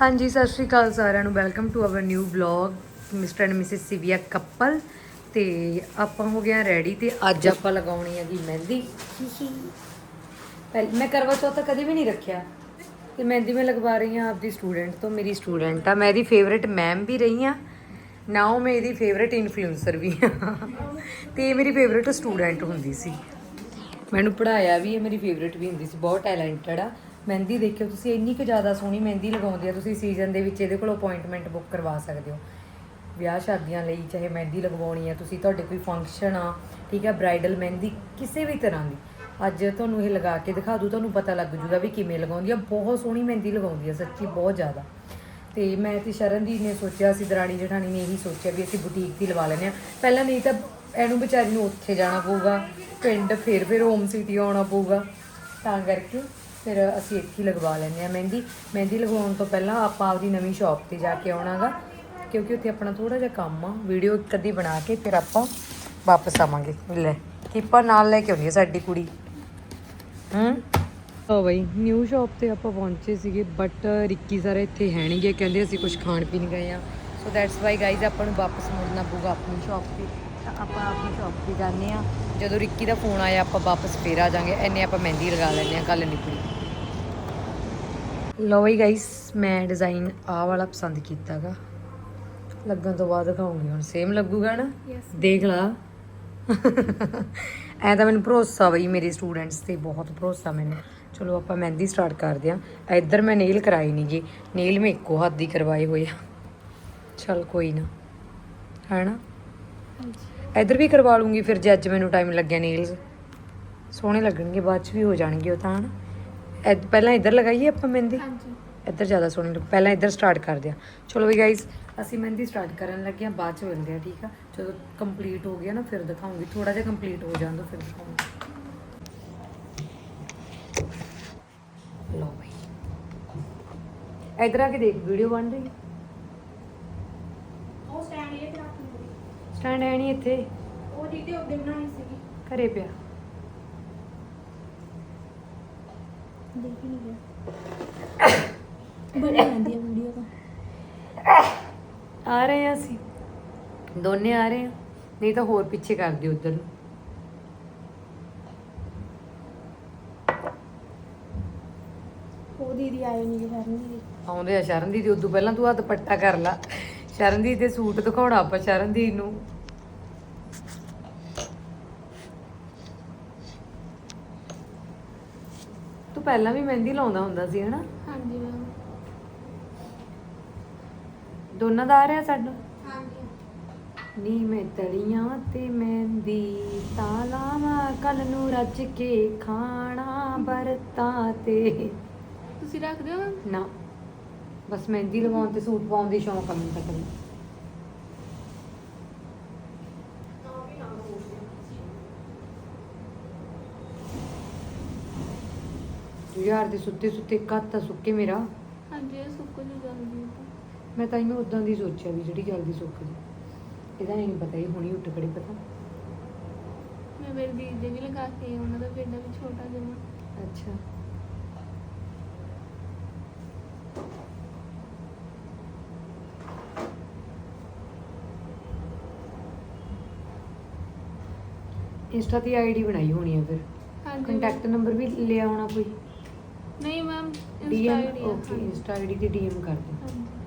ਹਾਂਜੀ, ਸਤਿ ਸ਼੍ਰੀ ਅਕਾਲ ਸਾਰਿਆਂ ਨੂੰ। Welcome to our new vlog mister and missus Sivia couple ਤੇ ਆਪਾਂ ਹੋ ਗਿਆ ਰੈਡੀ ਤੇ ਅੱਜ ਆਪਾਂ ਲਗਾਉਣੀ ਹੈਗੀ ਮਹਿੰਦੀ। ਪਹਿਲ ਮੈਂ ਕਰਵਾ ਚੌਥ ਤਾਂ ਕਦੇ ਵੀ ਨਹੀਂ ਰੱਖਿਆ। ਤੇ ਮਹਿੰਦੀ ਮੈਂ ਲਗਵਾ ਰਹੀ ਹਾਂ ਆਪਦੀ ਸਟੂਡੈਂਟ ਤੋਂ, ਮੇਰੀ ਸਟੂਡੈਂਟ ਆ। ਮੈਂ ਇਹਦੀ ਫੇਵਰੇਟ ਮੈਮ ਵੀ ਰਹੀ ਹਾਂ। ਨਾਓ ਮੈਂ ਇਹਦੀ ਫੇਵਰੇਟ ਇਨਫਲੂਐਂਸਰ ਵੀ ਹਾਂ। ਤੇ ਇਹ ਮੇਰੀ ਫੇਵਰੇਟ ਸਟੂਡੈਂਟ ਹੁੰਦੀ ਸੀ। ਮੈਨੂੰ ਪੜਾਇਆ ਵੀ ਇਹ ਮੇਰੀ ਫੇਵਰੇਟ ਵੀ ਹੁੰਦੀ ਸੀ। ਬਹੁਤ ਟੈਲੈਂਟਡ ਆ। ਮਹਿੰਦੀ ਦੇਖਿਓ, ਤੁਸੀਂ ਇੰਨੀ ਕੁ ਜ਼ਿਆਦਾ ਸੋਹਣੀ ਮਹਿੰਦੀ ਲਗਾਉਂਦੀ ਆ ਤੁਸੀਂ ਸੀਜ਼ਨ ਦੇ ਵਿੱਚ ਇਹਦੇ ਕੋਲ ਅਪਾਇੰਟਮੈਂਟ ਬੁੱਕ ਕਰਵਾ ਸਕਦੇ ਹੋ। ਵਿਆਹ ਸ਼ਾਦੀਆਂ ਲਈ ਚਾਹੇ ਮਹਿੰਦੀ ਲਗਵਾਉਣੀ ਆ, ਤੁਸੀਂ ਤੁਹਾਡੇ ਕੋਈ ਫੰਕਸ਼ਨ ਆ, ਠੀਕ ਹੈ ਬ੍ਰਾਈਡਲ ਮਹਿੰਦੀ ਕਿਸੇ ਵੀ ਤਰ੍ਹਾਂ ਦੀ। ਅੱਜ ਤੁਹਾਨੂੰ ਇਹ ਲਗਾ ਕੇ ਦਿਖਾ ਦੂ ਤੁਹਾਨੂੰ ਪਤਾ ਲੱਗ ਜੂਗਾ ਵੀ ਕਿਵੇਂ ਲਗਾਉਂਦੀ ਆ। ਬਹੁਤ ਸੋਹਣੀ ਮਹਿੰਦੀ ਲਗਾਉਂਦੀ ਆ, ਸੱਚੀ ਬਹੁਤ ਜ਼ਿਆਦਾ। ਤੇ ਮੈਂ ਤੇ ਸ਼ਰਨਦੀਪ ਨੇ ਸੋਚਿਆ ਸੀ ਦਰਾਣੀ ਜਠਾਣੀ ਨੇ ਇਹੀ ਸੋਚਿਆ ਵੀ ਅਸੀਂ ਬੁਟੀਕ ਦੀ ਲਵਾ ਲੈਂਦੇ ਆ। ਪਹਿਲਾਂ ਨਹੀਂ ਤਾਂ ਇਹਨੂੰ ਵਿਚਾਰੀ ਨੂੰ ਉੱਥੇ ਜਾਣਾ ਪਊਗਾ, ਪਿੰਡ ਫਿਰ ਫਿਰ ਹੋਮ ਸਿਟੀ ਆਉਣਾ ਪਊਗਾ। ਤਾਂ ਕਰਕੇ ਫਿਰ ਅਸੀਂ ਇੱਥੇ ਹੀ ਲਗਵਾ ਲੈਂਦੇ ਆ ਮਹਿੰਦੀ। ਮਹਿੰਦੀ ਲਗਵਾਉਣ ਤੋਂ ਪਹਿਲਾਂ ਆਪਾਂ ਆਪਦੀ ਨਵੀਂ ਸ਼ਾਪ ਤੇ ਜਾ ਕੇ ਆਉਣਾਗਾ, ਕਿਉਂਕਿ ਉੱਥੇ ਆਪਣਾ ਥੋੜਾ ਜਿਹਾ ਕੰਮ ਆ। ਵੀਡੀਓ ਇੱਕ ਅੱਧੀ ਬਣਾ ਕੇ ਫਿਰ ਆਪਾਂ ਵਾਪਸ ਆਵਾਂਗੇ। ਲੈ ਕੀਪਾ ਨਾਲ ਲੈ ਕੇ ਆਉਂਦੀ ਆ ਸਾਡੀ ਕੁੜੀ। ਹੂੰ? ਹੋ ਬਈ ਨਿਊ ਸ਼ਾਪ ਤੇ ਆਪਾਂ ਪਹੁੰਚੇ ਸੀਗੇ ਬਟ ਰਿੱਕੀ ਸਾਰੇ ਇੱਥੇ ਹੈ ਨਹੀਂ ਗਏ ਕਹਿੰਦੇ ਅਸੀਂ ਕੁਝ ਖਾਣ ਪੀਣ ਗਏ ਆ। ਸੋ ਦੈਟਸ ਵਾਈ ਗਾਈਜ਼ ਆਪਾਂ ਨੂੰ ਵਾਪਸ ਮੁੜਨਾ ਪਊਗਾ ਆਪਣੀ ਸ਼ਾਪ ਤੇ। ਤਾਂ ਆਪਾਂ ਆਪਣੀ ਸ਼ਾਪ ਤੇ ਜਾਂਦੇ ਆ ਜਦੋਂ ਰਿੱਕੀ ਦਾ ਫੋਨ ਆਇਆ ਆਪਾਂ ਵਾਪਸ ਫੇਰ ਆ ਜਾਾਂਗੇ। ਐਨੇ ਆਪਾਂ ਮਹਿੰਦੀ ਲਗਾ ਲੈਂਦੇ ਆ ਕੱਲ ਨਿਕਲੀ ਲੋ ਬਈ ਗਾਈਸ ਮੈਂ ਡਿਜ਼ਾਈਨ ਆਹ ਵਾਲਾ ਪਸੰਦ ਕੀਤਾਗਾ। ਲੱਗਣ ਤੋਂ ਬਾਅਦ ਦਿਖਾਉਂਗੀ ਹੁਣ ਸੇਮ ਲੱਗੂਗਾ ਨਾ? ਦੇਖ ਲਾ। ਐ ਤਾਂ ਮੈਨੂੰ ਭਰੋਸਾ ਬਈ ਮੇਰੇ ਸਟੂਡੈਂਟਸ ਤੇ ਬਹੁਤ ਭਰੋਸਾ ਮੈਨੂੰ। ਚਲੋ ਆਪਾਂ ਮਹਿੰਦੀ ਸਟਾਰਟ ਕਰਦੇ ਆ ਇੱਧਰ ਮੈਂ ਨੇਲ ਕਰਾਈ ਨਹੀਂ ਜੀ ਨੇਲ ਮੈਂ ਇੱਕੋ ਹੱਥ ਦੀ ਕਰਵਾਏ ਹੋਏ ਆ। ਚਲ ਕੋਈ ਨਾ। ਹੈਨਾ ਇੱਧਰ ਵੀ ਕਰਵਾ ਲੂੰਗੀ ਫਿਰ ਜੇ ਅੱਜ ਮੈਨੂੰ ਟਾਈਮ ਲੱਗਿਆ ਨੇਲਸ ਸੋਹਣੇ ਲੱਗਣਗੇ ਬਾਅਦ ਚ ਵੀ ਹੋ ਜਾਣਗੇ ਉਹ ਤਾਂ ਹਨਾ? ਪਹਿਲਾਂ ਇੱਧਰ ਲਗਾਈਏ ਆਪਾਂ ਮਹਿੰਦੀ? ਹਾਂਜੀ। ਇੱਧਰ ਜ਼ਿਆਦਾ ਸੋਹਣੀ ਲੱਗ ਪਹਿਲਾਂ ਇੱਧਰ ਸਟਾਰਟ ਕਰਦੇ ਆ ਚਲੋ ਵੀ ਗਾਇਸ ਅਸੀਂ ਮਹਿੰਦੀ ਸਟਾਰਟ ਕਰਨ ਲੱਗੇ ਆ ਬਾਅਦ ਚ ਮਿਲਦੇ ਆ ਠੀਕ ਆ? ਜਦੋਂ ਕੰਪਲੀਟ ਹੋ ਗਿਆ ਨਾ ਫਿਰ ਦਿਖਾਉਂਗੀ। ਥੋੜਾ ਜਿਹਾ ਕੰਪਲੀਟ ਹੋ ਜਾਣ ਦੋ ਫਿਰ ਦਿਖਾਉਂਗੀ। ਲਓ ਬਈ। ਇੱਧਰ ਆ ਕੇ ਦੇਖ ਵੀਡੀਓ ਬਣ ਰਹੀ ਉਹ ਸਟੈਂਡ ਇਹ ਤੇ ਰੱਖ ਲੂੰਗੀ ਸਟੈਂਡ ਹੈ ਨਹੀਂ ਇੱਥੇ। ਉਹ ਦੀਦੀ ਉਹਦੇ ਬਣਾਉਣੀ ਸੀਗੀ। ਘਰੇ ਪਿਆ। ਦੇਖ ਹੀ ਨਹੀਂ ਗਿਆ। ਬਣੀ ਜਾਂਦੀ ਹੈ ਵੀਡੀਓ ਤਾਂ। ਆ ਰਹੇ ਆ ਅਸੀਂ। ਦੋਨੇ ਆ ਰਹੇ ਆ ਨਹੀਂ ਤਾਂ ਹੋਰ ਪਿੱਛੇ ਕਰ ਦਿਓ ਉਧਰ ਨੂੰ। ਉਹ ਦੀਦੀ ਆਏ ਨਹੀਂ ਕਰਨ ਦੀਦੀ। ਆਉਂਦੇ ਆ ਸ਼ਰਨਦੀਪ ਦੀ ਉਦੋਂ ਪਹਿਲਾਂ ਤੂੰ ਆ ਦੁਪੱਟਾ ਕਰ ਲਾ। ਸ਼ਰਨਦੀਪ ਦੇ ਸੂਟ ਦਿਖਾਉਣਾ ਆਪਾਂ ਸ਼ਰਨਦੀਪ ਨੂੰ। ਤੂੰ ਪਹਿਲਾਂ ਵੀ ਮਹਿੰਦੀ ਲਾਉਂਦਾ ਹੁੰਦਾ ਸੀ ਹਨਾ? ਹਾਂਜੀ ਮੈਮ ਦੋਨਾਂ ਦਾ ਆ ਰਿਹਾ ਸਾਡਾ? ਹਾਂਜੀ ਨੀ ਮੈਂ ਤਲੀਆਂ ਤੇ ਮਹਿੰਦੀ ਤਾਂ ਲਾਵਾਂ ਕੱਲ ਨੂੰ ਰੱਜ ਕੇ ਖਾਣਾ ਬਰਤਾਂ ਤੇ। ਤੁਸੀਂ ਰੱਖ ਦਿਓ ਮੈਮ ਨਾ। ਬਸ ਮਹਿੰਦੀ ਲਵਾਉਣ ਤੇ ਸੂਟ ਪਾਉਣ ਦੀ ਸ਼ੌਂਕ ਆ ਮੈਨੂੰ ਤਾਂ ਯਾਰ ਦੇ ਸੁੱਤੇ ਸੁੱਤੇ ਕੱਤ ਤਾਂ ਸੁੱਕੇ ਮੇਰਾ। ਹਾਂਜੀ ਇਹ ਸੁੱਕ ਜੀ ਜਲਦੀ ਮੈਂ ਤਾਂ ਇਹਨੂੰ ਉਦਾਂ ਦੀ ਸੋਚਿਆ ਵੀ ਜਿਹੜੀ ਜਲਦੀ ਸੁੱਕ ਜੇ ਇਹਦਾ ਨਹੀਂ ਪਤਾ ਇਹ ਹੁਣੀ ਉੱਠ ਖੜੀ ਪਤਾ। ਮੈਂ ਮੇਰੇ ਦੀਦੀ ਦੇ ਵੀ ਲਗਾ ਕੇ ਉਹਨਾਂ ਦਾ ਬੇਟਾ ਵੀ ਛੋਟਾ ਜਿਹਾ। ਅੱਛਾ। ਇੰਸਟਾ ਦੀ ਆਈਡੀ ਬਣਾਈ ਹੋਣੀ ਹੈ ਫਿਰ। ਹਾਂਜੀ। ਕੰਟੈਕਟ ਨੰਬਰ ਵੀ ਲਿਆ ਹੋਣਾ ਕੋਈ? ਨਹੀਂ ma'am DM insta okay insta ID ਤੇ ਡੀਐਮ ਕਰ ਦਿਓ। ਹਾਂਜੀ।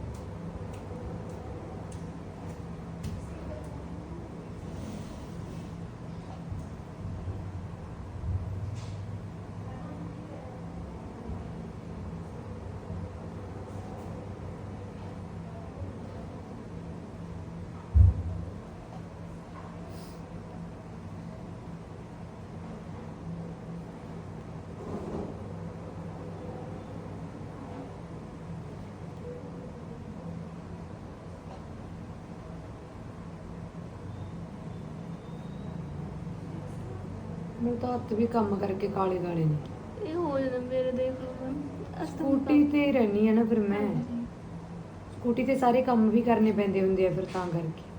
ਮੇਰੇ ਤਾਂ ਹੱਥ ਵੀ ਕੰਮ ਕਰਕੇ ਕਾਲੇ ਕਾਲੇ ਨੇ। ਇਹ ਹੋ ਜਾਂਦਾ ਮੇਰੇ ਦੇਖ ਲਓ ਮੈਮ ਸਕੂਟੀ ਤੇ ਰਹਿਣੀ ਆ ਨਾ ਫਿਰ ਮੈਂ। ਸਕੂਟੀ ਤੇ ਸਾਰੇ ਕੰਮ ਵੀ ਕਰਨੇ ਪੈਂਦੇ ਹੁੰਦੇ ਆ ਫਿਰ ਤਾਂ ਕਰਕੇ।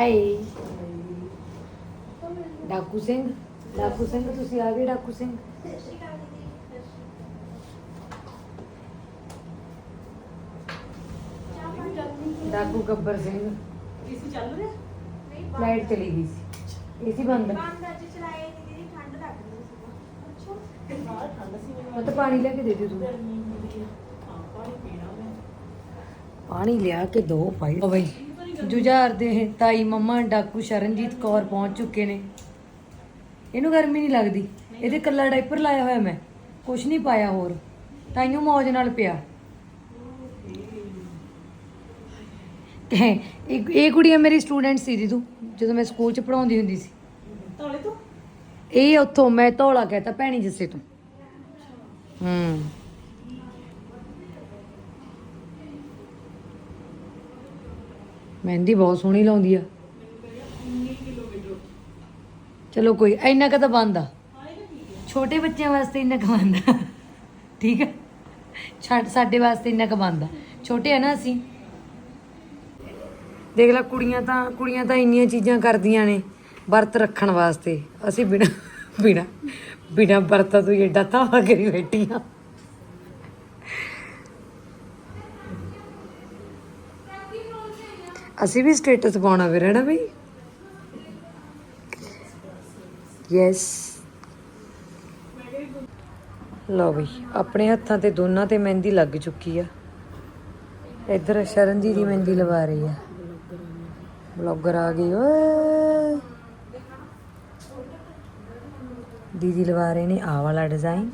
ਹਾਈ ਡਾਕੂ ਸਿੰਘ ਡਾਕੂ ਸਿੰਘ ਤੁਸੀਂ ਆ ਗਏ ਡਾਕੂ ਸਿੰਘ ਡਾਕੂ ਗੱਬਰ ਸਿੰਘ ਏਸੀ ਚੱਲ ਰਿਹਾ? ਲਾਈਟ ਚਲੀ ਗਈ ਸੀ। ਏਸੀ ਬੰਦ। ਬਾਹਰ ਠੰਡ ਸੀ। ਮੈਨੂੰ। ਉਹ ਤਾਂ ਪਾਣੀ ਲੈ ਕੇ ਦੇ ਦੇ ਤੂੰ ਗਰਮੀ ਹੁੰਦੀ ਹੈ ਹਾਂ ਪਾਣੀ ਪੀਣਾ ਮੈਂ। ਪਾਣੀ ਲਿਆ ਕੇ ਦੋ ਭਾਈ ਓ ਬਈ। ਜੁਝਾਰ ਦੇ ਤਾਈ ਮੰਮਾ ਡਾਕੂ ਸ਼ਰਨਜੀਤ ਕੌਰ ਪਹੁੰਚ ਚੁੱਕੇ ਨੇ। ਇਹਨੂੰ ਗਰਮੀ ਨਹੀਂ ਲੱਗਦੀ। ਇਹਦੇ ਕੱਲਾ ਡਾਈਪਰ ਲਾਇਆ ਹੋਇਆ ਮੈਂ। ਕੁਛ ਨਹੀਂ ਪਾਇਆ ਹੋਰ। ਤਾਈਓ ਮੌਜ ਨਾਲ ਪਿਆ। ਇਹ ਇਹ ਕੁੜੀਆਂ ਮੇਰੀ ਸਟੂਡੈਂਟ ਸੀ ਦੀ ਤੂੰ ਜਦੋਂ ਮੈਂ ਸਕੂਲ ਚ ਪੜਾਉਂਦੀ ਹੁੰਦੀ ਸੀ। ਤਾਲੇ ਤੋਂ? ਇਹ ਉੱਥੋਂ ਮੈਂ ਧੌਲਾ ਕਹਤਾ ਭੈਣੀ ਜੱਸੇ ਤੋਂ। ਹੂੰ। ਮਹਿੰਦੀ ਬਹੁਤ ਸੋਹਣੀ ਲਾਉਂਦੀ ਆ। ਚਲੋ ਕੋਈ ਇੰਨਾ ਕੁ ਤਾਂ ਬੰਦਾ ਛੋਟੇ ਬੱਚਿਆਂ ਵਾਸਤੇ ਇੰਨਾ ਕੁ ਬੰਦਾ ਠੀਕ ਹੈ ਛੱਡ, ਸਾਡੇ ਵਾਸਤੇ ਇੰਨਾ ਕੁ ਬੰਦਾ ਛੋਟੇ ਆ ਨਾ ਅਸੀਂ। ਦੇਖ ਲੈ, ਕੁੜੀਆਂ ਤਾਂ ਕੁੜੀਆਂ ਤਾਂ ਇੰਨੀਆਂ ਚੀਜ਼ਾਂ ਕਰਦੀਆਂ ਨੇ ਵਰਤ ਰੱਖਣ ਵਾਸਤੇ। ਅਸੀਂ ਬਿਨਾ ਬਿਨਾ ਬਿਨਾ ਵਰਤਾਂ ਤੋਂ ਹੀ ਏਡਾ ਤਾਵਾ ਕਰੀ ਬੈਠੀਆਂ। ਅਸੀਂ ਵੀ ਸਟੇਟਸ ਪਾਉਣਾ ਫਿਰ ਹੈ ਨਾ ਬਈ ਯੈਸ ਲਓ ਬਈ ਆਪਣੇ ਹੱਥਾਂ ਤੇ ਦੋਨਾਂ ਤੇ ਮਹਿੰਦੀ ਲੱਗ ਚੁੱਕੀ ਆ ਇੱਧਰ ਸ਼ਰਨਜੀਤ ਦੀ ਮਹਿੰਦੀ ਲਵਾ ਰਹੀ ਆ ਬਲੌਗਰ ਆ ਗਈ ਓਏ ਦੀਦੀ ਲਵਾ ਰਹੇ ਨੇ ਆ ਵਾਲਾ डिजाइन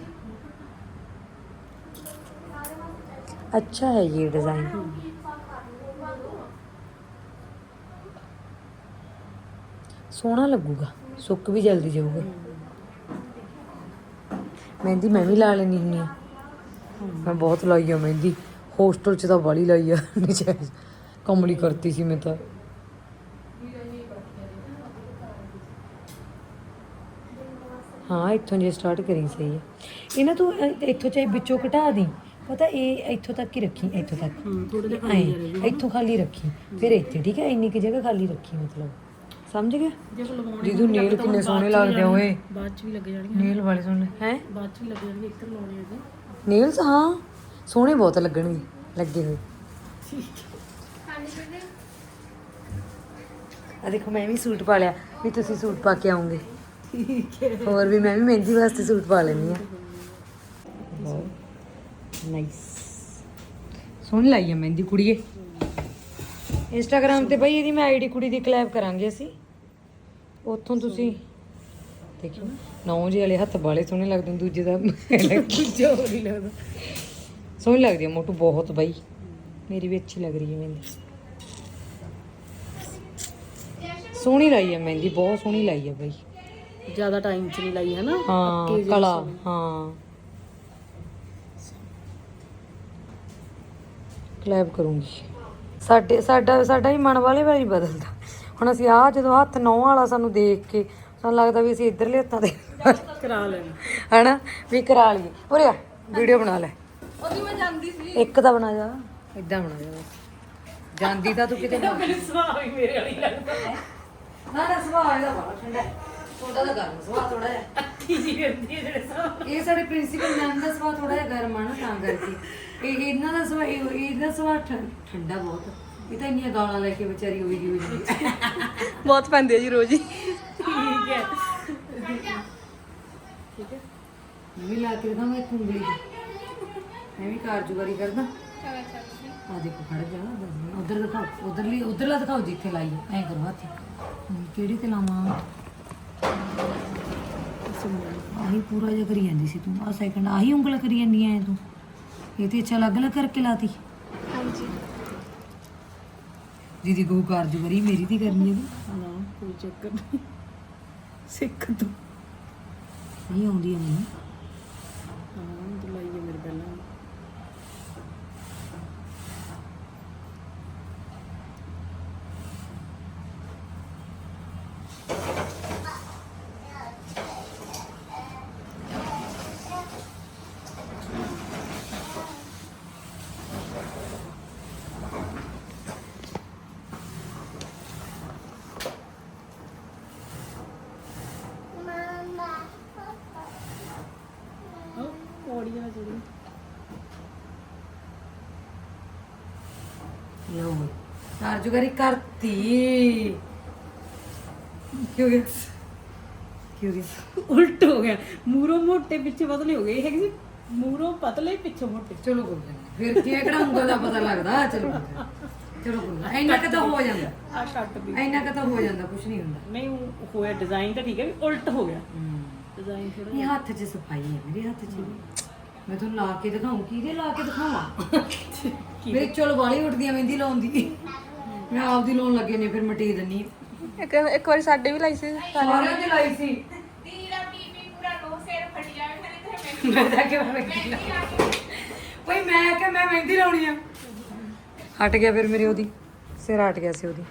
अच्छा है ये डिजाइन ਸੋਹਣਾ ਲੱਗੂਗਾ ਸੁੱਕ ਵੀ ਜਲਦੀ ਜਾਊਗਾ। ਮਹਿੰਦੀ ਮੈਂ ਵੀ ਲਾ ਲੈਣੀ ਹੁੰਦੀ ਆ ਮੈਂ ਬਹੁਤ ਲਾਈ ਆ ਮਹਿੰਦੀ ਹੋਸਟਲ ਚ ਤਾਂ ਬਾਲੀ ਲਾਈ ਆ ਨਜਾਇਜ਼ ਕਮਲੀ ਕਰਤੀ ਸੀ ਮੈਂ ਤਾਂ। ਹਾਂ ਇੱਥੋਂ ਜੇ ਸਟਾਰਟ ਕਰੀ ਸਹੀ ਹੈ ਇਹਨਾਂ ਤੋਂ ਇੱਥੋਂ ਚਾਹੇ ਵਿੱਚੋਂ ਘਟਾ ਦੀ ਪਤਾ ਇਹ ਇੱਥੋਂ ਤੱਕ ਹੀ ਰੱਖੀ ਇੱਥੋਂ ਤੱਕ। ਹੂੰ ਥੋੜੇ ਜਿਹਾ ਇੱਥੋਂ ਖਾਲੀ ਰੱਖੀ ਫਿਰ ਇੱਥੇ ਠੀਕ ਹੈ ਇੰਨੀ ਕਿ ਜਗ੍ਹਾ ਖਾਲੀ ਰੱਖੀ ਮਤਲਬ। ਸਮਝ ਗਿਆ ਜੇ ਕੋ ਲਵਾਉਣੇ ਦੀਦੂ ਨੇਲ ਕਿੰਨੇ ਸੋਹਣੇ ਲੱਗਦੇ ਆ ਓਏ। ਬਾਅਦ ਚ ਵੀ ਲੱਗ ਜਾਣਗੇ। ਨੇਲ ਵਾਲੇ ਸੋਹਣੇ। ਹੈ? ਬਾਅਦ ਚ ਵੀ ਲੱਗ ਜਾਣਗੇ ਇੱਧਰ ਲਾਉਣੇ ਹੈਗੇ। ਨੇਲਸ ਹਾਂ। ਸੋਹਣੇ ਬਹੁਤ ਲੱਗਣਗੇ ਲੱਗੇ ਹੋਏ। ਆ ਦੇਖੋ ਮੈਂ ਵੀ ਸੂਟ ਪਾ ਲਿਆ। ਵੀ ਤੁਸੀਂ ਸੂਟ ਪਾ ਕੇ ਆਉਂਗੇ ਠੀਕ ਹੈ। ਹੋਰ ਵੀ ਮੈਂ ਵੀ ਮਹਿੰਦੀ ਵਾਸਤੇ ਸੂਟ ਪਾ ਲੈਣੀ ਆ ਨਾਈਸ ਸੋਹਣੀ ਲਾਈ ਆ ਮਹਿੰਦੀ ਕੁੜੀਏ। ਇੰਸਟਾਗ੍ਰam ਤੇ ਬਈ ਇਹਦੀ ਮੈਂ ਆਈਡੀ ਕੁੜੀ ਦੀ ਕਲੈਬ ਕਰਾਂਗੇ ਅਸੀਂ। ਉੱਥੋਂ ਤੁਸੀਂ ਦੇਖਿਓ ਨੌ ਜੀ ਵਾਲੇ ਹੱਥ ਬਾਲੇ ਸੋਹਣੇ ਲੱਗਦੇ ਨੇ ਦੂਜੇ ਦਾ ਦੂਜਾ ਹੋਰ ਹੀ ਲੱਗਦਾ। ਸੋਹਣੀ ਲੱਗਦੀ ਮੋਟੂ ਬਹੁਤ ਬਈ। ਮੇਰੀ ਵੀ ਅੱਛੀ ਲੱਗ ਰਹੀ ਹੈ ਮਹਿੰਦੀ। ਸੋਹਣੀ ਲਾਈ ਆ ਮਹਿੰਦੀ ਬਹੁਤ ਸੋਹਣੀ ਲਾਈ ਆ ਬਈ। ਜ਼ਿਆਦਾ ਟਾਈਮ ਚ ਨਹੀਂ ਲਾਈ ਹੈ ਨਾ ਹਾਂ ਕਲਾ। ਹਾਂ। ਕਲੈਬ ਕਰੂੰਗੀ। ਸਾਡੇ ਸਾਡਾ ਸਾਡਾ ਹੀ ਮਨ ਵਾਲੇ ਵਾਲੀ ਬਦਲਦਾ। ਹੁਣ ਅਸੀਂ ਆ ਜਦੋਂ ਹੱਥ ਨੌ ਵਾਲਾ ਸਾਨੂੰ ਦੇਖ ਕੇ ਸਾਨੂੰ ਲੱਗਦਾ ਵੀ ਅਸੀਂ ਇਧਰਲੇ ਹੱਥਾਂ ਦੇ ਕਰਾ ਲੈਣਾ ਹਨਾ? ਵੀ ਕਰਾ ਲਈਏ। ਉਰੇ ਆ ਵੀਡੀਓ ਬਣਾ ਲੈ। ਉਹਦੀ ਮੈਂ ਜਾਂਦੀ ਸੀ। ਇੱਕ ਤਾਂ ਬਣਾ ਜਾ। ਇਦਾਂ ਬਣਾ ਜਾ। ਜਾਂਦੀ ਤਾਂ ਤੂੰ ਕਿਤੇ ਸੁਭਾਅ ਵੀ ਮੇਰੇ ਵਾਲੀ ਲੱਗਦਾ। ਨਾ ਨਾ ਸੁਭਾਅ ਇਹਦਾ ਬੜਾ ਠੰਡਾ ਤੁਹਾਡਾ ਤਾਂ ਗਰਮ ਸੁਭਾਅ ਥੋੜਾ ਜਿਹਾ। ਅੱਤੀ ਜੀ ਹੈ ਜਿਹੜੇ ਸਾਹ ਇਹ ਸਾਡੇ ਪ੍ਰਿੰਸੀਪਲ ਮੈਮ ਦਾ ਸੁਭਾਅ ਥੋੜਾ ਜਿਹਾ ਗਰਮ ਆ ਨਾ ਤਾਂ ਕਰਕੇ। ਇਹ ਇਹਨਾਂ ਦਾ ਸੁਭਾਅ ਇਹ- ਇਹਦਾ ਸੁਭਾਅ ਠੰ- ਠੰਡਾ ਬਹੁਤ। ਇਹ ਤਾਂ ਇੰਨੀਆਂ ਗਾਲਾਂ ਲੈ ਕੇ ਵਿਚਾਰੀ ਹੋਈ ਦੀ ਹੋਈ ਦੀ ਬਹੁਤ ਪੈਂਦੇ ਜੀ ਰੋਜ਼ ਹੀ। ਠੀਕ ਹੈ। ਮੈਂ ਵੀ ਲਾ ਕੇ ਦਿਖਾਂ ਮੈਂ ਉਂਗਲੀ। ਦੀ ਮੈਂ ਵੀ ਕਾਰਜੂਗਰੀ ਕਰਦਾ। ਆ ਦੇਖੋ ਖੜ ਜਾ ਉਧਰ ਦਿਖਾਓ ਉਧਰਲੀ ਉਧਰਲਾ ਦਿਖਾਓ ਜਿੱਥੇ ਲਾਈ ਐ ਕਰੋ ਹੱਥ। ਕਿਹੜੀ ਤੇ ਲਾਵਾਂ? ਆਹੀ ਪੂਰਾ ਜਿਹਾ ਕਰੀ ਜਾਂਦੀ ਸੀ ਤੂੰ। ਆ ਸੈਕਿੰਡ ਆਹੀ ਉਂਗਲ ਕਰੀ ਜਾਂਦੀ ਐ ਤੂੰ। ਇਹ ਤੇ ਅੱਛਾ ਅਲੱਗ ਅਲੱਗ ਕਰਕੇ ਲਾਤੀ। ਹਾਂਜੀ। ਦੀਦੀ ਕੋ ਕਾਰਜੂਗਰੀ ਮੇਰੀ ਦੀ ਕਰਨੀ ਹੈ ਨਾ ਕੋਈ ਚੱਕਰ ਨਹੀਂ। ਸਿੱਖ ਤੂੰ। ਨਹੀਂ ਆਉਂਦੀ ਮੈਨੂੰ ਹੋ ਗਿਆ ਕੀ ਹੋ ਗਿਆ ਉਲਟ ਹੋ ਗਿਆ। ਮੂਰੋਂ ਮੋਟੇ ਪਿੱਛੇ ਪਤਲੇ ਹੋ ਗਏ। ਇਹ ਹੈਗੇ ਸੀ? ਮੂਰੋਂ ਪਤਲੇ ਪਿੱਛੋਂ ਮੋਟੇ। ਚਲੋ ਕੋਈ ਗੱਲ ਨੀ। ਫਿਰ ਕੀ ਹੈ, ਕਿਹੜਾ ਉਂਗਲ ਦਾ ਪਤਾ ਲੱਗਦਾ? ਚਲੋ ਕੋਈ ਗੱਲ ਨੀ। ਚਲੋ ਕੋਈ ਗੱਲ ਨੀ। ਇੰਨਾ ਕੁ ਤਾਂ ਹੋ ਜਾਂਦਾ। ਆ ਕੱਟ ਵੀ। ਇੰਨਾ ਕੁ ਤਾਂ ਹੋ ਜਾਂਦਾ ਕੁਝ ਨਹੀਂ ਹੁੰਦਾ। ਨਹੀਂ ਉਹ ਹੋਇਆ ਡਿਜ਼ਾਈਨ ਤਾਂ ਠੀਕ ਹੈ ਵੀ ਉਲਟ ਹੋ ਗਿਆ। ਡਿਜ਼ਾਈਨ ਥੋੜਾ ਇਹ ਹੱਥ 'ਚ ਸਫ਼ਾਈ ਹੈ ਮੇਰੇ ਹੱਥ 'ਚ। ਵੀ। ਮੈਂ ਤੁਹਾਨੂੰ ਲਾ ਕੇ ਦਿਖਾਉਂ ਕਿਹਦੇ ਲਾ ਕੇ ਦਿਖਾਵਾਂ? ਮੇਰੇ ਚੁੱਲ ਵਾਲੀ ਉੱਠਦੀਆਂ ਮਹਿੰਦੀ ਲਾਉਣ ਦੀ। ਮੈਂ ਆਪਦੀ ਲਾਉਣ ਲੱਗੇ ਨੇ ਫਿਰ ਮਟੀ ਦਿੰਨੀ ਆ। ਇੱਕ ਇੱਕ ਵਾਰੀ ਸਾਡੇ ਵੀ ਲਾਈ ਸੀ ਸਾਰਿਆਂ ਦੀ ਲਾਈ ਸੀ ਤੀਰਾ ਬੀਬੀ ਪੂਰਾ ਨੋ ਸਿਰ ਫਟ ਜਾਵੇ ਖਰੇ ਤੇ ਮੈਂ ਤਾਂ ਕਿ ਮਹਿੰਦੀ ਲਾ ਓਏ ਮੈਂ ਕਿ ਮੈਂ ਮਹਿੰਦੀ ਲਾਉਣੀ ਆ ਹਟ ਗਿਆ ਫਿਰ ਮੇਰੀ ਉਹਦੀ ਸਿਰ ਹਟ ਗਿਆ ਸੀ ਉਹਦੀ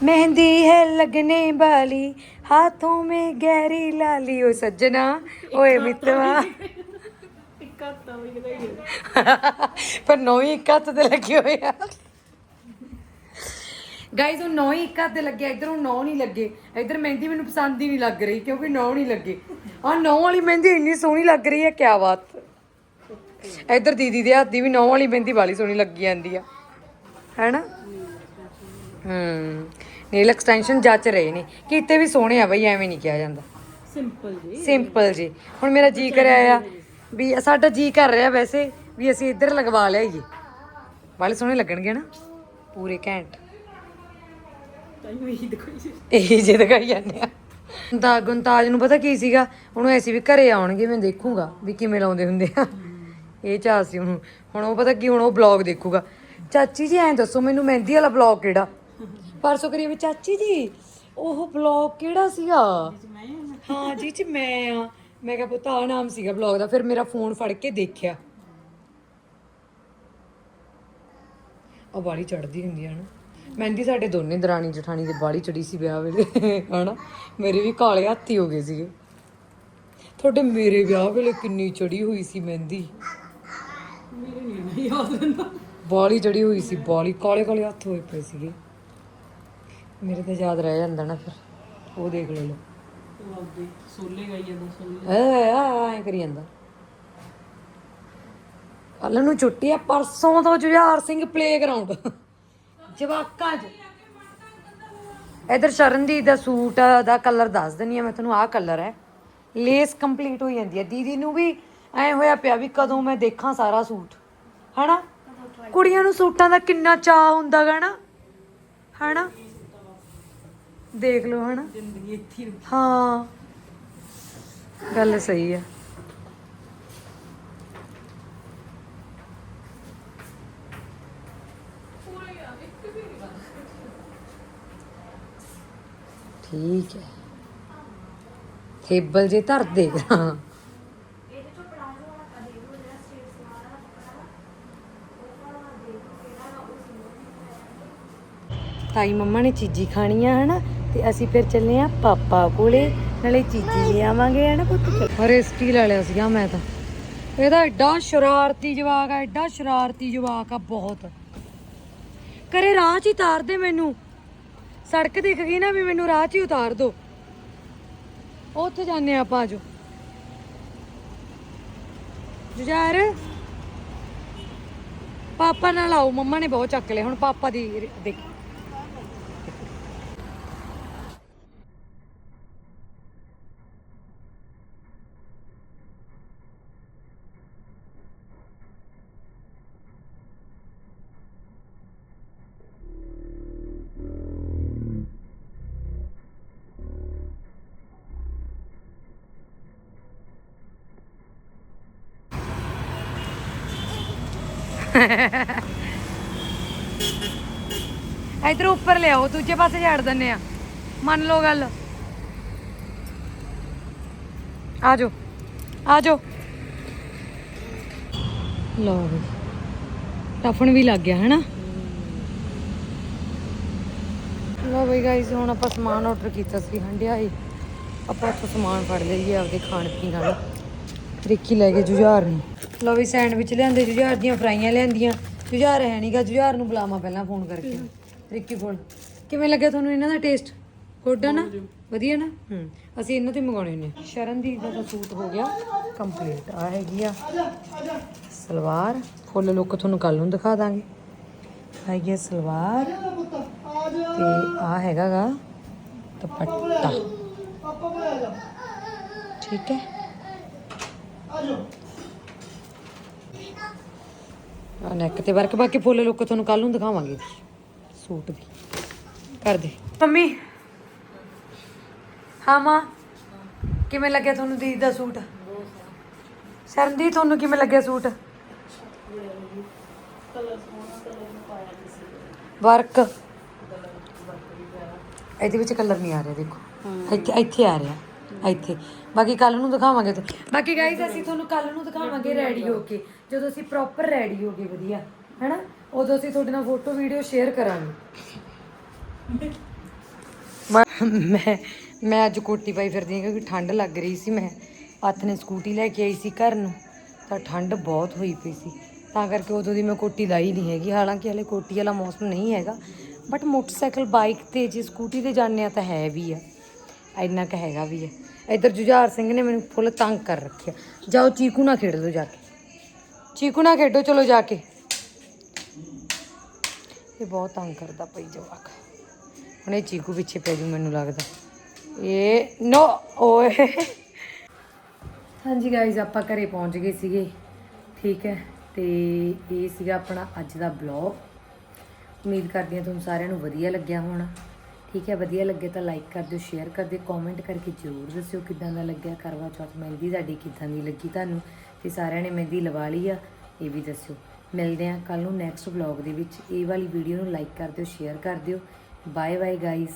मेहंदी है लगने वाली हाथों में गहरी लाली ओ सज्जना ओए मितवा ਇੱਕ ਹੱਥ ਤਾਂ ਵੀ ਕਿਤੇ ਪਰ ਨੌ ਹੀ ਇੱਕ ਹੱਥ ਤੇ ਲੱਗੇ ਹੋਏ ਆ ਗਾਇਜ਼ ਉਹ ਨੌ ਹੀ ਇੱਕ ਹੱਥ ਤੇ ਲੱਗੇ ਇਧਰੋਂ ਨੌ ਨਹੀਂ ਲੱਗੇ। ਇਧਰ ਮਹਿੰਦੀ ਮੈਨੂੰ ਪਸੰਦ ਹੀ ਨਹੀਂ ਲੱਗ ਰਹੀ ਕਿਉਂਕਿ ਨੌ ਨਹੀਂ ਲੱਗੇ। ਆ ਨੌ ਵਾਲੀ ਮਹਿੰਦੀ ਇੰਨੀ ਸੋਹਣੀ ਲੱਗ ਰਹੀ ਹੈ ਕਿਆ ਬਾਤ। ਇਧਰ ਦੀਦੀ ਦੇ ਹੱਥ ਦੀ ਵੀ ਨੌ ਵਾਲੀ ਮਹਿੰਦੀ ਵਾਲੀ ਸੋਹਣੀ ਲੱਗੀ ਜਾਂਦੀ ਆ। ਹੈਨਾ? ਹੂੰ। ਨੇਲ ਐਕਸਟੈਂਸ਼ਨ ਜੱਚ ਰਹੇ ਨੇ। ਕੀਤੇ ਵੀ ਸੋਹਣੇ ਆ ਬਈ ਐਵੇਂ ਨਹੀਂ ਕਿਹਾ ਜਾਂਦਾ। ਸਿੰਪਲ ਜੀ। ਸਿੰਪਲ ਜੀ। ਹੁਣ ਮੇਰਾ ਜੀ ਕਰਿਆ ਆ ਵੀ ਸਾਡਾ ਜੀ ਕਰ ਰਿਹਾ ਵੈਸੇ ਵੀ ਅਸੀਂ ਇੱਧਰ ਲਗਵਾ ਲਿਆਈਏ। ਵਾਲੇ ਸੋਹਣੇ ਲੱਗਣਗੇ ਨਾ। ਪੂਰੇ ਘੈਂਟ। ਤਾਂ ਹੀ ਇਹੀ ਦੇਖੋ ਜੀ ਇਹੀ ਜੇ ਦਿਖਾਈ ਜਾਂਦੇ ਆ। ਤਾਂ ਗੁੰਤਾਜ ਨੂੰ ਪਤਾ ਕੀ ਸੀਗਾ? ਉਹਨੂੰ ਐਸੀ ਵੀ ਘਰੇ ਆਉਣਗੇ ਮੈਂ ਦੇਖੂੰਗਾ ਵੀ ਕਿਵੇਂ ਲਾਉਂਦੇ ਹੁੰਦੇ ਆ। ਇਹ ਚਾਹ ਸੀ ਉਹਨੂੰ। ਹੁਣ ਉਹ ਪਤਾ ਕੀ ਹੁਣ ਉਹ ਬਲੌਗ ਦੇਖੂਗਾ। ਚਾਚੀ ਜੀ ਐਂ ਦੱਸੋ ਮੈਨੂੰ ਮਹਿੰਦੀ ਵਾਲਾ ਬਲੌਗ ਕਿਹੜਾ? ਪਰਸੋਂ ਕਰੀਏ ਵੀ ਚਾਚੀ ਜੀ ਉਹ ਬਲੌਗ ਕਿਹੜਾ ਸੀਗਾ? ਹਾਂ ਜੀ ਚ ਮੈਂ ਆ। ਮੈਂ ਕਿਹਾ ਪੁੱਤ ਆ ਨਾਮ ਸੀਗਾ ਬਲੌਗ ਦਾ। ਫਿਰ ਮੇਰਾ ਫੋਨ ਫੜ ਕੇ ਦੇਖਿਆ। ਉਹ ਬਾੜੀ ਚੜਦੀ ਹੁੰਦੀ ਹੈ ਨਾ। ਮਹਿੰਦੀ ਸਾਡੇ ਦੋਨੇ ਦਰਾਣੀ ਜਠਾਣੀ ਦੇ ਬਾੜੀ ਚੜੀ ਸੀ ਵਿਆਹ ਵੇਲੇ, ਹਨਾ? ਮੇਰੇ ਵੀ ਕਾਲੇ ਹੱਥੀ ਹੋ ਗਏ ਸੀਗੇ। ਤੁਹਾਡੇ ਮੇਰੇ ਵਿਆਹ ਵੇਲੇ ਕਿੰਨੀ ਚੜੀ ਹੋਈ ਸੀ ਮਹਿੰਦੀ? ਮੇਰੇ ਨਹੀਂ ਯਾਦ ਰਹਿੰਦਾ ਬਾਲੀ ਚੜੀ ਹੋਈ ਸੀ ਬਾਲੀ ਕਾਲੇ ਕਾਲੇ ਹੱਥ ਹੋਏ ਪਏ ਸੀਗੇ। ਮੇਰੇ ਤਾਂ ਯਾਦ ਰਹਿ ਜਾਂਦਾ ਨਾ ਫਿਰ, ਉਹ ਦੇਖ ਲੈ ਲੋ ਆਪਦੇ ਸੋਲੇ ਗਾਈ ਜਾਂਦਾ ਸੋਲੇ ਐ ਐ ਕਰੀ ਜਾਂਦਾ। ਕੱਲ ਨੂੰ ਛੁੱਟੀ ਆ, ਪਰਸੋਂ ਤੋਂ ਜੁਝਾਰ ਸਿੰਘ ਪਲੇਗਰਾਉਂਡ ਜਵਾਕਾਂ 'ਚ। ਇਧਰ ਸ਼ਰਨਦੀਪ ਦਾ ਸੂਟ ਦਾ ਕਲਰ ਦੱਸ ਦਿੰਨੀ ਆ ਮੈਂ ਤੁਹਾਨੂੰ ਆਹ ਕਲਰ ਹੈ। ਲੇਸ ਕੰਪਲੀਟ ਹੋ ਜਾਂਦੀ ਹੈ। ਦੀਦੀ ਨੂੰ ਵੀ ਐ ਹੋਇਆ ਪਿਆ ਵੀ ਕਦੋਂ ਮੈਂ ਦੇਖਾਂ ਸਾਰਾ ਸੂਟ ਹਨਾ? ਕੁੜੀਆਂ ਨੂੰ ਸੂਟਾਂ ਦਾ ਕਿੰਨਾ ਚਾਹ ਹੁੰਦਾ ਗਾ ਨਾ ਹਨਾ? ਦੇਖ ਲਓ ਹਨਾ। ਹਾਂ। ਗੱਲ ਸਹੀ ਹੈ। ਠੀਕ ਹੈ। ਥੇਬਲ ਜੇ ਧਰ ਦੇ ਹਾਂ ਤਾਈ ਮੰਮਾ ਨੇ ਚੀਜੀ ਖਾਣੀ ਆ ਹਨਾ, ਤੇ ਅਸੀਂ ਫਿਰ ਚੱਲੇ ਆ ਪਾਪਾ ਕੋਲੇ, ਨਾਲੇ ਚੀਜੀ ਲਿਆਵਾਂਗੇ ਹਨਾ ਪੁੱਤ। ਹਰੇ ਸਟੀਲ ਵਾਲਿਆ ਸੀਗਾ ਮੈਂ ਤਾਂ। ਇਹਦਾ ਐਡਾ ਸ਼ਰਾਰਤੀ ਜਵਾਕ ਆ, ਐਡਾ ਸ਼ਰਾਰਤੀ ਜਵਾਕ ਆ ਬਹੁਤ। ਕਰੇ ਰਾਹ 'ਚ ਹੀ ਉਤਾਰ ਦੇ ਮੈਨੂੰ। ਸੜਕ ਦਿਖ ਗਈ ਨਾ ਵੀ ਮੈਨੂੰ ਰਾਹ 'ਚ ਹੀ ਉਤਾਰ ਦੋ। ਉੱਥੇ ਜਾਂਦੇ ਆਪਾਂ ਆਜੋ। ਜੁਝਾਰ, ਪਾਪਾ ਨਾਲ ਆਓ, ਮੰਮਾ ਨੇ ਬਹੁਤ ਚੱਕ ਲਿਆ, ਹੁਣ ਪਾਪਾ ਦੀ ਦੇਖ। ਇਧਰ ਉੱਪਰ ਲਿਆਓ, ਦੂਜੇ ਪਾਸੇ ਛੱਡ ਦਿੰਨੇ ਆ। ਮੰਨ ਲਓ ਗੱਲ। ਆ ਜਾਓ ਲਓ ਵੀ। ਟਫਨ ਵੀ ਲੱਗ ਗਿਆ, ਹੈਨਾ? ਲਓ ਬਈ ਗਾਇਸ ਹੁਣ ਆਪਾਂ ਸਮਾਨ ਆਰਡਰ ਕੀਤਾ ਸੀ, ਹੰਡਿਆਈ। ਆਪਾਂ ਉੱਥੋਂ ਸਮਾਨ ਫੜ ਲਈਏ, ਆਪਦੇ ਖਾਣ ਪੀਣ ਵਾਲਾ। ਰਿੱਕੀ ਲੈ ਕੇ ਜੁਝਾਰ ਨੂੰ। ਲਓ ਵੀ ਸੈਂਡਵਿਚ ਲਿਆਂਦੇ ਜੁਝਾਰ ਦੀਆਂ ਫਰਾਈਆਂ ਲਿਆਂਦੀਆਂ। ਜੁਝਾਰ ਹੈ ਨਹੀਂਗਾ ਜੁਝਾਰ ਨੂੰ ਬੁਲਾਵਾਂ ਪਹਿਲਾਂ ਫੋਨ ਕਰਕੇ। ਰਿੱਕੀ ਕੋਲ ਕਿਵੇਂ ਲੱਗਿਆ ਤੁਹਾਨੂੰ ਇਹਨਾਂ ਦਾ ਟੇਸਟ? ਗੋਡਾ ਨਾ? ਵਧੀਆ ਨਾ? ਹੂੰ। ਅਸੀਂ ਇਹਨਾਂ ਤੇ ਮੰਗਾਉਣੇ ਨੇ ਸ਼ਰਨਦੀਪ ਦਾ ਤਾਂ ਸੂਟ ਹੋ ਗਿਆ। ਕੰਪਲੀਟ ਆ ਹੈਗੀ ਆ। ਸਲਵਾਰ। ਫੁੱਲ ਲੁੱਕ ਤੁਹਾਨੂੰ ਕੱਲ ਨੂੰ ਦਿਖਾ ਦਾਂਗੇ। ਹੈਗੀ ਆ ਸਲਵਾਰ। ਤੇ ਆ ਹੈਗਾ ਗਾ ਦੁਪੱਟਾ। ਠੀਕ ਹੈ? ਆ ਨੈਕ ਤੇ ਵਰਕ ਬਾਕੀ ਫੁੱਲ ਲੁੱਕ ਤੁਹਾਨੂੰ ਕੱਲ ਨੂੰ ਦਿਖਾਵਾਂਗੇ। ਸੂਟ ਦੀ ਕਰ ਦੇ। ਮੰਮੀ। ਹਾਂ ਮਾਂ। ਕਿਵੇਂ ਲੱਗਿਆ ਤੁਹਾਨੂੰ ਦੀਦੀ ਦਾ ਸੂਟ? ਸਰਨਦੀ ਤੁਹਾਨੂੰ ਕਿਵੇਂ ਲੱਗਿਆ ਸੂਟ? ਵਰਕ। ਇਹਦੇ ਵਿੱਚ ਕਲਰ ਨਹੀਂ ਆ ਰਿਹਾ ਦੇਖੋ। ਇੱਥੇ ਇੱਥੇ ਆ ਰਿਹਾ। ਇੱਥੇ। ਬਾਕੀ ਕੱਲ ਨੂੰ ਦਿਖਾਵਾਂਗੇ ਤੇ ਬਾਕੀ ਗਾਈਜ਼ ਅਸੀਂ ਤੁਹਾਨੂੰ ਕੱਲ ਨੂੰ ਦਿਖਾਵਾਂਗੇ ਰੈਡੀ ਹੋ ਕੇ। ਜਦੋਂ ਅਸੀਂ ਪ੍ਰੋਪਰ ਰੈਡੀ ਹੋ ਗਏ ਵਧੀਆ ਹੈਨਾ? ਉਦੋਂ ਅਸੀਂ ਤੁਹਾਡੇ ਨਾਲ ਫੋਟੋ ਵੀਡੀਓ ਸ਼ੇਅਰ ਕਰਾਂਗੇ। ਮੈਂ ਮੈਂ ਅੱਜ ਕੋਟੀ ਪਾਈ ਫਿਰਦੀ ਹਾਂ ਕਿਉਂਕਿ ਠੰਡ ਲੱਗ ਰਹੀ ਸੀ ਮੈਂ। ਹੱਥ ਨੇ ਸਕੂਟੀ ਲੈ ਕੇ ਆਈ ਸੀ ਘਰ ਨੂੰ ਤਾਂ ਠੰਡ ਬਹੁਤ ਹੋਈ ਪਈ ਸੀ। ਤਾਂ ਕਰਕੇ ਉਦੋਂ ਦੀ ਮੈਂ ਕੋਟੀ ਲਾਈ ਨਹੀਂ ਹੈਗੀ। ਹਾਲਾਂਕਿ ਹਲੇ ਕੋਟੀ ਵਾਲਾ ਮੌਸਮ ਨਹੀਂ ਹੈਗਾ ਬਟ ਮੋਟਰਸਾਈਕਲ ਬਾਈਕ ਤੇ ਜੇ ਸਕੂਟੀ ਤੇ ਜਾਂਦੇ ਆ ਤਾਂ ਹੈ ਵੀ ਆ। ਇੰਨਾ ਕੁ ਹੈਗਾ ਵੀ ਆ। ਇੱਧਰ ਜੁਝਾਰ ਸਿੰਘ ਨੇ ਮੈਨੂੰ ਫੁੱਲ ਤੰਗ ਕਰ ਰੱਖਿਆ। ਜਾਓ ਚੀਕੂ ਨਾ ਖੇਡ ਲਓ ਜਾ ਕੇ। ਚੀਕੂ ਨਾ ਖੇਡੋ, ਚਲੋ ਜਾ ਕੇ। ਇਹ ਬਹੁਤ ਤੰਗ ਕਰਦਾ ਪਈ ਜਵਾਕ। ਹੁਣ ਇਹ ਚੀਕੂ ਪਿੱਛੇ ਪੈ ਜੂ ਮੈਨੂੰ ਲੱਗਦਾ। ਇਹ, ਨੋ, ਓਏ। ਹਾਂਜੀ ਗਾਇਜ਼ ਆਪਾਂ ਘਰੇ ਪਹੁੰਚ ਗਏ ਸੀਗੇ। ਠੀਕ ਹੈ, ਤੇ ਇਹ ਸੀਗਾ ਆਪਣਾ ਅੱਜ ਦਾ ਬਲੌਗ ਉਮੀਦ ਕਰਦੀ ਹਾਂ ਤੁਹਾਨੂੰ ਸਾਰਿਆਂ ਨੂੰ ਵਧੀਆ ਲੱਗਿਆ ਹੋਣਾ। ਠੀਕ ਹੈ, ਵਧੀਆ ਲੱਗੇ ਤਾਂ ਲਾਈਕ ਕਰ ਦਿਓ ਸ਼ੇਅਰ ਕਰ ਦਿਓ ਕਮੈਂਟ ਕਰਕੇ ਜ਼ਰੂਰ ਦੱਸਿਓ ਕਿੱਦਾਂ ਦਾ ਲੱਗਿਆ ਕਰਵਾ ਚੌਥ ਮਹਿੰਦੀ ਸਾਡੀ ਕਿੱਦਾਂ ਦੀ ਲੱਗੀ ਤੁਹਾਨੂੰ ਤੇ ਸਾਰਿਆਂ ਨੇ ਮਹਿੰਦੀ ਲਵਾ ਲਈ ਆ, ਇਹ ਵੀ ਦੱਸਿਓ। ਮਿਲਦੇ ਹਾਂ ਕੱਲ ਨੂੰ ਨੈਕਸਟ ਬਲੌਗ ਦੇ ਵਿੱਚ, ਇਹ ਵਾਲੀ ਵੀਡੀਓ ਨੂੰ ਲਾਈਕ ਕਰ ਦਿਓ ਸ਼ੇਅਰ ਕਰ ਦਿਓ। Bye bye guys